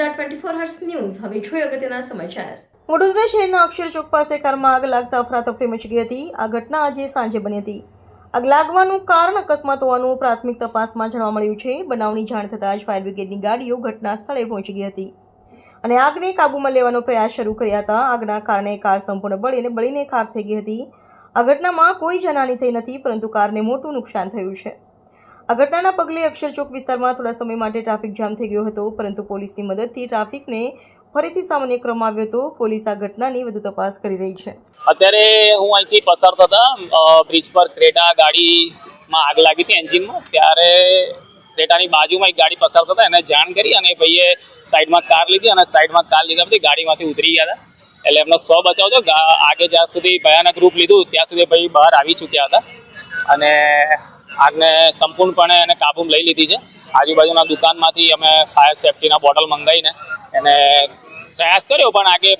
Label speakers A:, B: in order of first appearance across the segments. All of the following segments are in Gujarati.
A: ટ્વેન્ટી ફોર હર્સ ન્યૂઝ હવે જોઈએ અગત્યના સમાચાર.
B: વડોદરા શહેરના અક્ષર ચોક પાસે કારમાં આગ લાગતા અફરાતફરી મચી ગઈ હતી. આ ઘટના આજે સાંજે બની હતી. આગ લાગવાનું કારણ અકસ્માત હોવાનું પ્રાથમિક તપાસમાં જાણવા મળ્યું છે. બનાવની જાણ થતાં જ ફાયર બ્રિગેડની ગાડીઓ ઘટના સ્થળે પહોંચી ગઈ હતી. અને આગને કાબૂમાં લેવાનો પ્રયાસ શરૂ કર્યા હતા. આગના કારણે કાર સંપૂર્ણ બળીને બળીને ખાક થઈ ગઈ હતી. આ ઘટનામાં કોઈ જનાની થઈ નથી, પરંતુ કારને મોટું નુકસાન થયું છે. આ ઘટનાના પગલે અક્ષર ચોક વિસ્તારમાં થોડા સમય માટે ટ્રાફિક જામ થઈ ગયો હતો, પરંતુ પોલીસની મદદથી ટ્રાફિકને ફરીથી સામાન્ય ક્રમ આવ્યો હતો. પોલીસ આ ઘટનાની વધુ તપાસ કરી રહી છે.
C: અત્યારે હું અહીંથી પસાર થતા બ્રિજ પર ક્રેટા ગાડીમાં આગ લાગી હતી એન્જિનમાં. ત્યારે ક્રેટાની બાજુમાં એક ગાડી પસાર થતા, એને જાણ કરી અને ભાઈએ સાઈડમાં કાર લીધી અને સાઈડમાં કાર લીધા પછી ગાડીમાંથી ઉતરી ગયા હતા. એટલે એમનો સો બચાવ ગા- આગે જ્યાં સુધી ભયાનક રૂપ લીધું, ત્યાં સુધી ભાઈ બહાર આવી ચૂક્યા હતા. અને આગને સંપૂર્ણપણે એને કાબૂમાં લઈ લીધી છે. આજુબાજુના દુકાનમાંથી અમે ફાયર સેફટીના બોટલ મંગાવીને એને પ્રયાસ કર્યો પણ આગે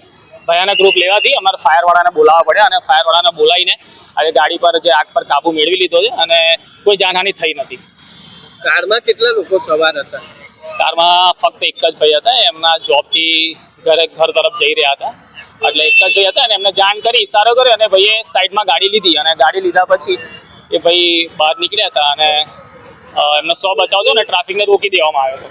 C: ભયાનક રૂપ લેવાથી અમારે ફાયરવાળાને બોલાવવા પડ્યા અને ફાયરવાળાને બોલાવીને આજે ગાડી પર જે આગ પર કાબૂ મેળવી લીધો છે અને કોઈ જાનહાની થઈ નથી.
D: કારમાં કેટલા લોકો સવાર હતા?
C: કારમાં ફક્ત એક જ ભાઈ હતા એમના જોબથી ઘરે ઘર તરફ જઈ રહ્યા હતા. એટલે એક જ ભાઈ હતા અને એમને જાણ કરી ઇશારો કર્યો અને ભાઈએ સાઈડમાં ગાડી લીધી અને ગાડી લીધા પછી એ ભાઈ બહાર નીકળ્યા હતા અને એમનો સો બચાવ હતો ને ટ્રાફિકને રોકી દેવામાં આવ્યો હતો.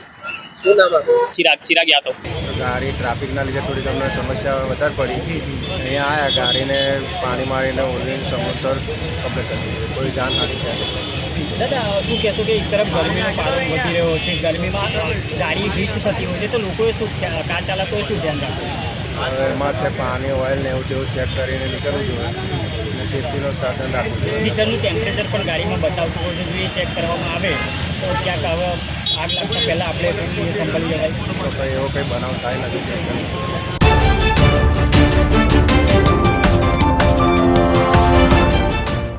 D: શું નામ આપણું
C: ચિરાગ ચિરાગ યાદવ.
E: ગાડી ટ્રાફિકના લીધે થોડી તમને સમસ્યા વધારે પડી. અહીંયા આવ્યા ગાડીને પાણી મારીને ઓલવીને સમોસર કમ્પ્લીટ કરી દીધી. કોઈ જાનહાની છે?
F: દાદા શું કહેશો કે એક તરફ ગરમીનો પારો વધી રહ્યો છે ગરમીમાં ગાડી હીટ થતી હોય છે તો લોકોએ શું કાર ચાલકોએ શું ધ્યાન રાખવું?
E: એમાં છે પાણી ઓઇલ ને એવું તેવું ચેક કરીને નીકળવું જોઈએ. સેફ્ટીનું સાધન રાખવું જોઈએ.
F: મીટરનું ટેમ્પરેચર પણ ગાડીમાં બતાવતું હોય જો એ ચેક કરવામાં આવે તો ક્યાંક હવે આગ લાગતા પહેલાં આપણે સંભાળી જવાય
E: તો એવો કંઈ બનાવ થાય નથી.